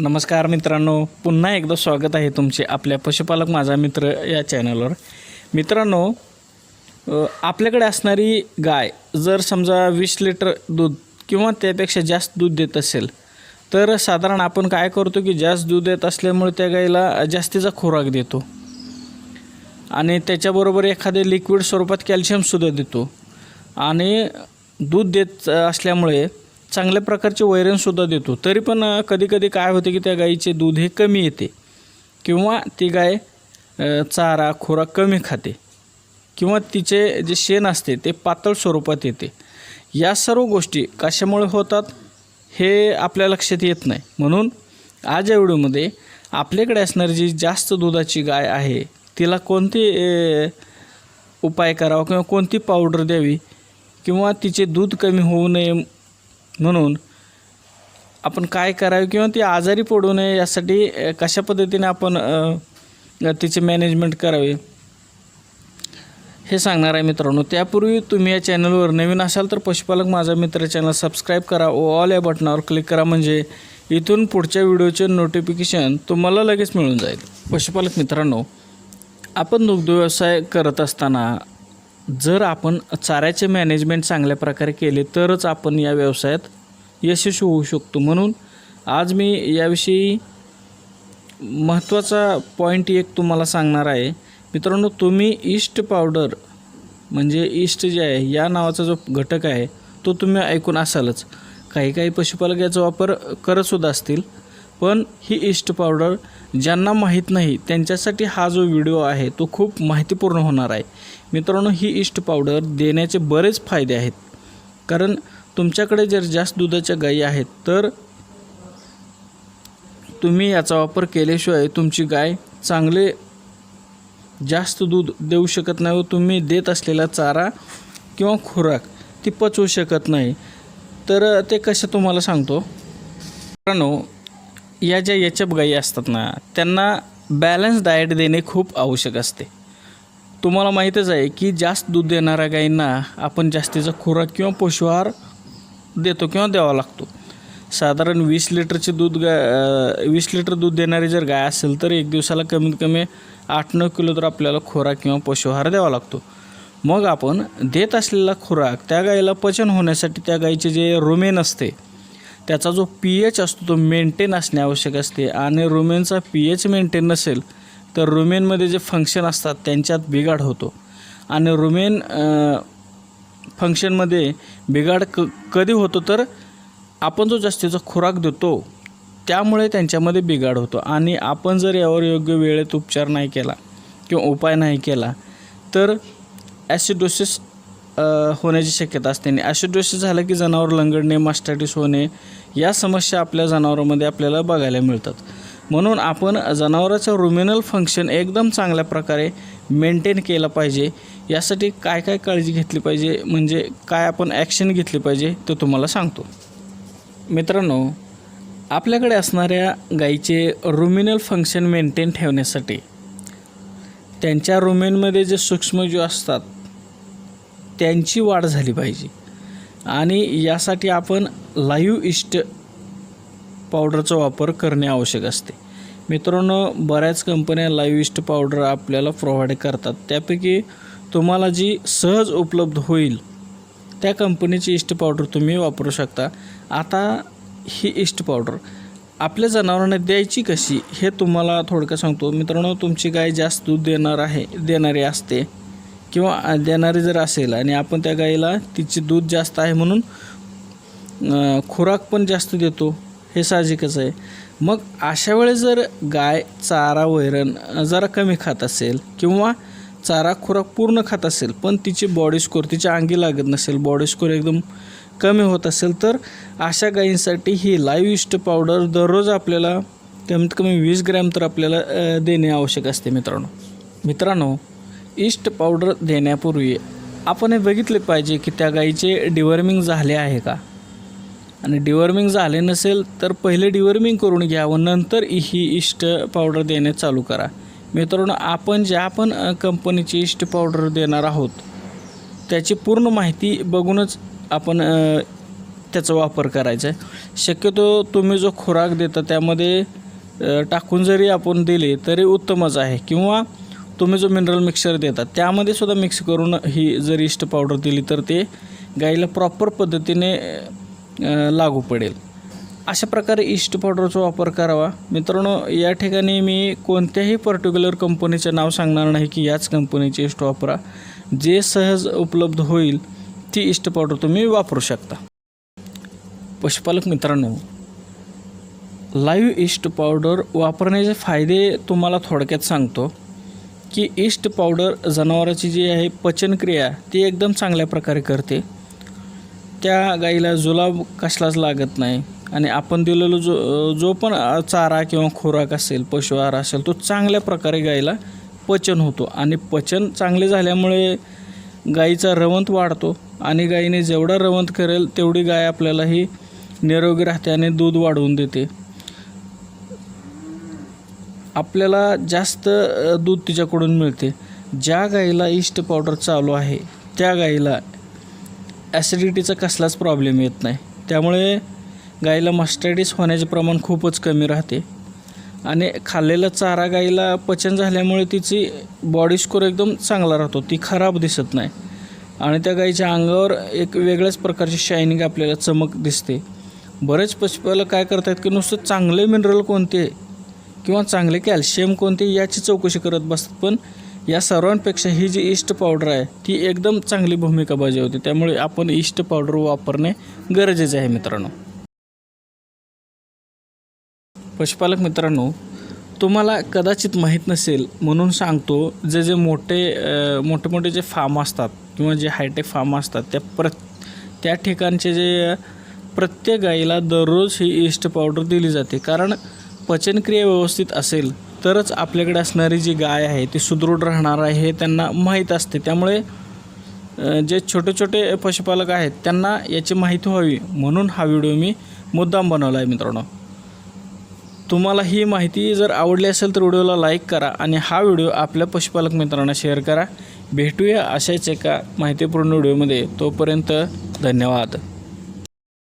नमस्कार मित्रांनो पुन्हा एकदा स्वागत आहे तुमचे आपल्या पशुपालक माझा मित्र या चॅनलवर मित्रांनो आपल्याकडे असणारी गाय जर समजा वीस लिटर दूध किंवा त्यापेक्षा जास्त दूध देत असेल तर साधारण आपण काय करतो की जास्त दूध देत असल्यामुळे त्या गाईला जास्तीचा खुराक देतो. आणि त्याच्याबरोबर एखादे लिक्विड स्वरूपात कॅल्शियमसुद्धा देतो. आणि दूध देत असल्यामुळे चांगल्या प्रकारचे वैरणसुद्धा देतो. तरी पण कधी कधी काय होते की त्या गाईचे दूध हे कमी येते. किंवा ती गाय चारा खुराक कमी खाते. किंवा तिचे जे शेण असते ते पातळ स्वरूपात येते. या सर्व गोष्टी कशामुळे होतात हे आपल्या लक्षात येत नाही. म्हणून आज या व्हिडिओमध्ये आपल्याकडे असणारी जी जास्त दुधाची गाय आहे तिला कोणते उपाय करावा किंवा कोणती पावडर द्यावी? किंवा तिचे दूध कमी होऊ नये म्हणून आपण काय करावे किंवा ती आजारी पडू नये यासाठी कशा पद्धतीने आपण तिचे मॅनेजमेंट करावे? हे सांगणार आहे मित्रांनो. त्यापूर्वी तुम्ही या चॅनलवर नवीन असाल तर पशुपालक माझा मित्र चॅनल सबस्क्राईब करा व ऑल या बटनावर क्लिक करा. म्हणजे इथून पुढच्या व्हिडिओचे नोटिफिकेशन तुम्हाला लगेच मिळून जाईल. पशुपालक मित्रांनो आपण दुग्ध व्यवसाय करत असताना जर आपण चाऱ्याचे मॅनेजमेंट चांगल्या प्रकारे केले तरच आपण या व्यवसायात यशस्वी होऊ शकतो. म्हणून आज मी याविषयी महत्त्वाचा पॉईंट एक तुम्हाला सांगणार आहे. मित्रांनो तुम्ही ईस्ट पावडर म्हणजे ईस्ट जे आहे या नावाचा जो घटक आहे तो तुम्ही ऐकून असालच. काही काही पशुपालक याचा वापर करतसुद्धा असतील. पण ही ईस्ट पावडर ज्यांना माहीत नाही त्यांच्यासाठी हा जो व्हिडिओ आहे तो खूप माहितीपूर्ण होणार आहे. मित्रांनो ही ईस्ट पावडर देण्याचे बरेच फायदे आहेत. कारण तुमच्याकडे जर जास्त दुधाच्या गायी आहेत तर तुम्ही याचा वापर केल्याशिवाय तुमची गाय चांगले जास्त दूध देऊ शकत नाही व तुम्ही देत असलेला चारा किंवा खुराक ती पचवू शकत नाही. तर ते कसं तुम्हाला सांगतो? मित्रांनो या ज्या याच्याप गायी असतात ना त्यांना बॅलन्स डाएट देणे खूप आवश्यक असते. तुम्हाला माहीतच आहे की जास्त दूध देणाऱ्या गायींना आपण जास्तीचा खुराक किंवा पशुआहार देतो किंवा द्यावा लागतो. साधारण वीस लिटरचे दूध गाय वीस लिटर दूध देणारी जर गाय असेल तर एक दिवसाला कमीत कमी आठ नऊ किलो तर आपल्याला खोराक किंवा पशुहार द्यावा लागतो. मग आपण देत असलेला खुराक त्या गायीला पचन होण्यासाठी त्या गायीचे जे रोमेन असते त्याचा जो पी एच असतो तो मेंटेन असणे आवश्यक असते. आणि रुमेनचा पी एच मेंटेन नसेल तर रुमेनमध्ये जे फंक्शन असतात त्यांच्यात बिघाड होतो. आणि रुमेन फंक्शनमध्ये बिघाड क कधी होतो तर आपण जो जास्तीचा खुराक देतो त्यामुळे त्यांच्यामध्ये बिघाड होतो. आणि आपण जर यावर योग्य वेळेत उपचार नाही केला किंवा उपाय नाही केला तर ॲसिडोसिस होण्याची शक्यता असते. आणि ॲसिडोसिस झालं की जनावर लंगडणे मास्टायटिस होणे या समस्या आपल्या जनावरांमध्ये आपल्याला बघायला मिळतात. म्हणून आपण जनावराचं रुमिनल फंक्शन एकदम चांगल्या प्रकारे मेंटेन केलं पाहिजे. यासाठी काय काय काळजी घेतली पाहिजे? म्हणजे काय आपण ॲक्शन घेतली पाहिजे ते तुम्हाला सांगतो. मित्रांनो आपल्याकडे असणाऱ्या गाईचे रुमिनल फंक्शन मेंटेन ठेवण्यासाठी त्यांच्या रुमेनमध्ये जे सूक्ष्मजीव असतात त्यांची वाढ झाली पाहिजे. आणि यासाठी आपण लाईव्ह इष्ट पावडरचा वापर करणे आवश्यक असते. मित्रांनो बऱ्याच कंपन्या लाईव्ह इष्ट पावडर आपल्याला प्रोव्हाइड करतात. त्यापैकी तुम्हाला जी सहज उपलब्ध होईल त्या कंपनीची इष्ट पावडर तुम्ही वापरू शकता. आता ही इष्ट पावडर आपल्या जनावरांना द्यायची कशी हे तुम्हाला थोडक्यात सांगतो. मित्रांनो तुमची गाय जास्त दूध देणार आहे देणारी असते किंवा देणारी जर असेल आणि आपण त्या गाईला तिचे दूध जास्त आहे म्हणून खुराक पण जास्त देतो हे साहजिकच आहे. मग अशा वेळेस जर गाय चारा वैरण जरा कमी खात असेल किंवा चारा खुराक पूर्ण खात असेल पण तिची बॉडी स्कोर तिच्या अंगी लागत नसेल बॉडी स्कोर एकदम कमी होत असेल तर अशा गायींसाठी ही लाईव्ह इष्ट पावडर दररोज आपल्याला कमीत कमी वीस ग्रॅम तर आपल्याला देणे आवश्यक असते मित्रांनो. मित्रांनो इष्ट पावडर देण्यापूर्वी आपण हे बघितले पाहिजे की त्या गाईचे डिवर्मिंग झाले आहे का? आणि डिवर्मिंग झाले नसेल तर पहिले डिवर्मिंग करून घ्या व नंतर ही इष्ट पावडर देणे चालू करा. मित्रांनो आपण ज्या पण कंपनीची इष्ट पावडर देणार आहोत त्याची पूर्ण माहिती बघूनच आपण त्याचा वापर करायचा आहे. शक्यतो तुम्ही जो खुराक देता त्यामध्ये टाकून जरी आपण दिले तरी उत्तमच आहे. किंवा तुम्ही जो मिनरल मिक्सर देता त्यामध्ये सुद्धा मिक्स करून ही जर इष्ट पावडर दिली तर ते गाईला प्रॉपर पद्धतीने लागू पडेल. अशा प्रकारे इस्ट पावडरचा वापर करावा. मित्रांनो या ठिकाणी मी कोणत्याही पर्टिक्युलर कंपनीचं नाव सांगणार नाही की याच कंपनीची इष्ट वापरा. जे सहज उपलब्ध होईल ती इष्ट पावडर तुम्ही वापरू शकता. पशुपालक मित्रांनो लाईव्ह ईस्ट पावडर वापरण्याचे फायदे तुम्हाला थोडक्यात सांगतो की ईस्ट पावडर जनावराची जी आहे पचनक्रिया ती एकदम चांगल्या प्रकारे करते. त्या गाईला जुलाब कसलाच लागत नाही. आणि आपण दिलेलो जो जो पण चारा किंवा खुराक असेल पशु आहार असेल तो चांगल्या प्रकारे गाईला पचन होतो. आणि पचन चांगले झाल्यामुळे गाईचा रवंत वाढतो आणि गाईने जेवढा रवंत करेल तेवढी गाय आपल्याला ही निरोगी राहते आणि दूध वाढवून देते. आपल्याला जास्त दूध तिच्याकडून मिळते. ज्या गाईला इष्ट पावडर चालू आहे त्या गाईला ॲसिडिटीचा कसलाच प्रॉब्लेम येत नाही. त्यामुळे गाईला मस्टॅडिस होण्याचे प्रमाण खूपच कमी राहते. आणि खाल्लेला चारा गाईला पचन झाल्यामुळे तिची बॉडी स्कोर एकदम चांगला राहतो. ती खराब दिसत नाही. आणि त्या गाईच्या अंगावर एक वेगळ्याच प्रकारची शायनिंग आपल्याला चमक दिसते. बरेच पशुपालक काय करतात की नुसतं चांगले मिनरल कोणते किंवा चांगले कॅल्शियम कोणते याची चौकशी करत बसतात. पण या सर्वांपेक्षा ही जी इष्ट पावडर आहे ती एकदम चांगली भूमिका बजावते. त्यामुळे आपण इष्ट पावडर वापरणे गरजेचे आहे मित्रांनो. पशुपालक मित्रांनो तुम्हाला कदाचित माहीत नसेल म्हणून सांगतो जे जे मोठे मोठे मोठे जे फार्म असतात किंवा जे हायटेक फार्म असतात त्या प्र त्या ठिकाणचे जे प्रत्येक गाईला दररोज ही इस्ट पावडर दिली जाते. कारण पचनक्रिया व्यवस्थित असेल तरच आपल्याकडे असणारी जी गाय आहे ती सुदृढ राहणार आहे हे त्यांना माहीत असते. त्यामुळे जे छोटे छोटे पशुपालक आहेत त्यांना याची माहिती व्हावी. म्हणून हा व्हिडिओ मी मुद्दाम बनवला आहे मित्रांनो. तुम्हाला ही माहिती जर आवडली असेल तर व्हिडिओला लाईक करा आणि हा व्हिडिओ आपल्या पशुपालक मित्रांना शेअर करा. भेटूया अशाच एका माहितीपूर्ण व्हिडिओमध्ये. तोपर्यंत धन्यवाद.